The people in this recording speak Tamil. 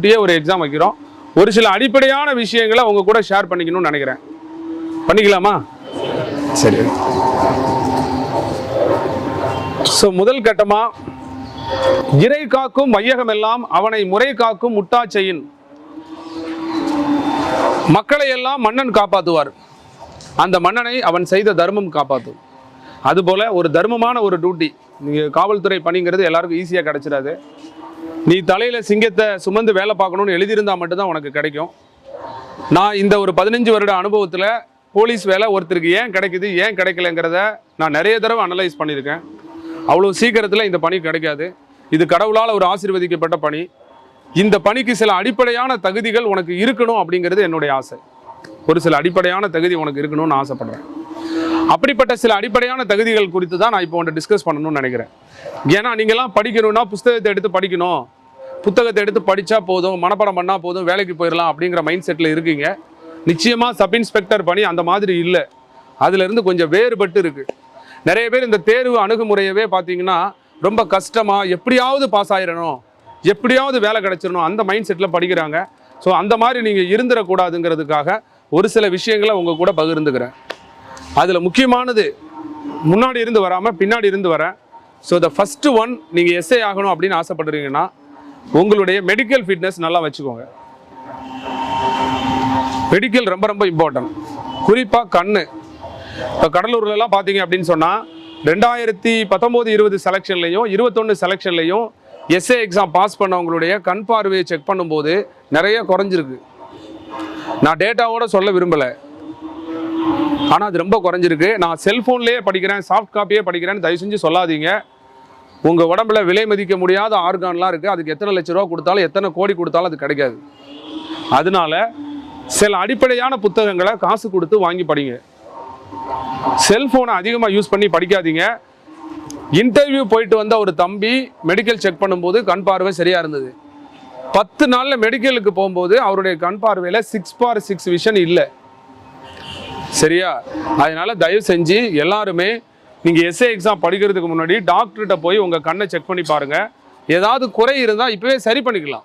அப்படியே ஒரு எக்ஸாம் வைக்கிறோம். ஒரு சில அடிப்படையான விஷயங்களை உங்க கூட ஷேர் பண்ணிக்கணும்னு நினைக்கிறேன். பண்ணிக்கலாமா? சரி. ஸோ முதல் கட்டமா இறை காக்கும் வையகம் எல்லாம் அவனை முறை காக்கும் முட்டாச்செயின். மக்களை எல்லாம் மன்னன் காப்பாற்றுவார் அந்த மன்னனை அவன் செய்த தர்மம் காப்பாற்றும் அதுபோல ஒரு தர்மமான ஒரு டியூட்டி நீங்கள் காவல்துறை பணிங்கிறது எல்லாருக்கும் ஈஸியாக கிடச்சிடாது. நீ தலையில் சிங்கத்தை சுமந்து வேலை பார்க்கணும்னு எழுதியிருந்தால் மட்டும்தான் உனக்கு கிடைக்கும். நான் இந்த ஒரு பதினஞ்சு வருட அனுபவத்தில் போலீஸ் வேலை ஒருத்தருக்கு ஏன் கிடைக்குது ஏன் கிடைக்கலங்கிறத நான் நிறைய தடவை அனலைஸ் பண்ணியிருக்கேன். அவ்வளோ சீக்கிரத்தில் இந்த பணி கிடைக்காது. இது கடவுளால் ஒரு ஆசீர்வதிக்கப்பட்ட பணி. இந்த பணிக்கு சில அடிப்படையான தகுதிகள் உனக்கு இருக்கணும் அப்படிங்கிறது என்னுடைய ஆசை. ஒரு சில அடிப்படையான தகுதி உனக்கு இருக்கணும்னு ஆசைப்பட்றேன். அப்படிப்பட்ட சில அடிப்படையான தகுதிகள் குறித்து தான் நான் இப்போ உன்னை டிஸ்கஸ் பண்ணணும்னு நினைக்கிறேன். ஏன்னா நீங்கள்லாம் படிக்கணும்னா புஸ்தகத்தை எடுத்து படிக்கணும். புத்தகத்தை எடுத்து படித்தா போதும் மனப்பாடம் பண்ணால் போதும் வேலைக்கு போயிடலாம் அப்படிங்கிற மைண்ட் செட்டில் இருக்கீங்க. நிச்சயமாக சப் இன்ஸ்பெக்டர் பணி அந்த மாதிரி இல்லை. அதுலேருந்து கொஞ்சம் வேறுபட்டு இருக்குது நிறைய பேர் இந்த தேர்வு அணுகுமுறையவே பார்த்தீங்கன்னா ரொம்ப கஷ்டமாக எப்படியாவது பாஸ் ஆயிடணும் எப்படியாவது வேலை கிடச்சிடணும் அந்த மைண்ட் செட்டில் படிக்கிறாங்க. ஸோ அந்த மாதிரி நீங்கள் இருந்துடக்கூடாதுங்கிறதுக்காக ஒரு சில விஷயங்களை உங்கள் கூட பகிர்ந்துக்கிறேன். அதில் முக்கியமானது முன்னாடி இருந்து வராமல் பின்னாடி இருந்து வரேன் ஸோ த ஃபஸ்ட்டு ஒன் நீங்கள் எஸ்ஏ ஆகணும் அப்படின்னு ஆசைப்படுறீங்கன்னா உங்களுடைய மெடிக்கல் ஃபிட்னஸ் நல்லா வச்சுக்கோங்க. மெடிக்கல் ரொம்ப ரொம்ப இம்பார்ட்டன்ட் குறிப்பாக கண் இப்போ கடலூர்லலாம் பார்த்தீங்க அப்படின்னு சொன்னால் ரெண்டாயிரத்தி பத்தொம்போது இருபது செலெக்ஷன்லையும் இருபத்தொன்று செலெக்ஷன்லையும் எஸ்ஏ எக்ஸாம் பாஸ் பண்ணவங்களுடைய கண் பார்வையை செக் பண்ணும்போது நிறைய குறைஞ்சிருக்கு. நான் டேட்டாவோட சொல்ல விரும்பலை. ஆனால் அது ரொம்ப குறைஞ்சிருக்கு. நான் செல்ஃபோன்லேயே படிக்கிறேன் சாஃப்ட் காப்பியே படிக்கிறேன்னு தயவு செஞ்சு சொல்லாதீங்க. உங்கள் உடம்புல விலை மதிக்க முடியாத ஆர்கான்லாம் இருக்குது அதுக்கு எத்தனை லட்ச ரூபா கொடுத்தாலும் எத்தனை கோடி கொடுத்தாலும் அது கிடைக்காது. அதனால சில அடிப்படையான புத்தகங்களை காசு கொடுத்து வாங்கி படிங்க. செல்ஃபோனை அதிகமாக யூஸ் பண்ணி படிக்காதீங்க. இன்டர்வியூ போயிட்டு வந்த ஒரு தம்பி மெடிக்கல் செக் பண்ணும்போது கண் பார்வை சரியாக இருந்தது. பத்து நாளில் மெடிக்கலுக்கு போகும்போது அவருடைய கண் பார்வையில் சிக்ஸ் பார் சிக்ஸ் விஷன் இல்லை. சரியா? அதனால தயவு செஞ்சு எல்லாருமே நீங்கள் எஸ்ஏ எக்ஸாம் படிக்கிறதுக்கு முன்னாடி டாக்டர்கிட்ட போய் உங்கள் கண்ணை செக் பண்ணி பாருங்கள் ஏதாவது குறை இருந்தால் இப்போவே சரி பண்ணிக்கலாம்.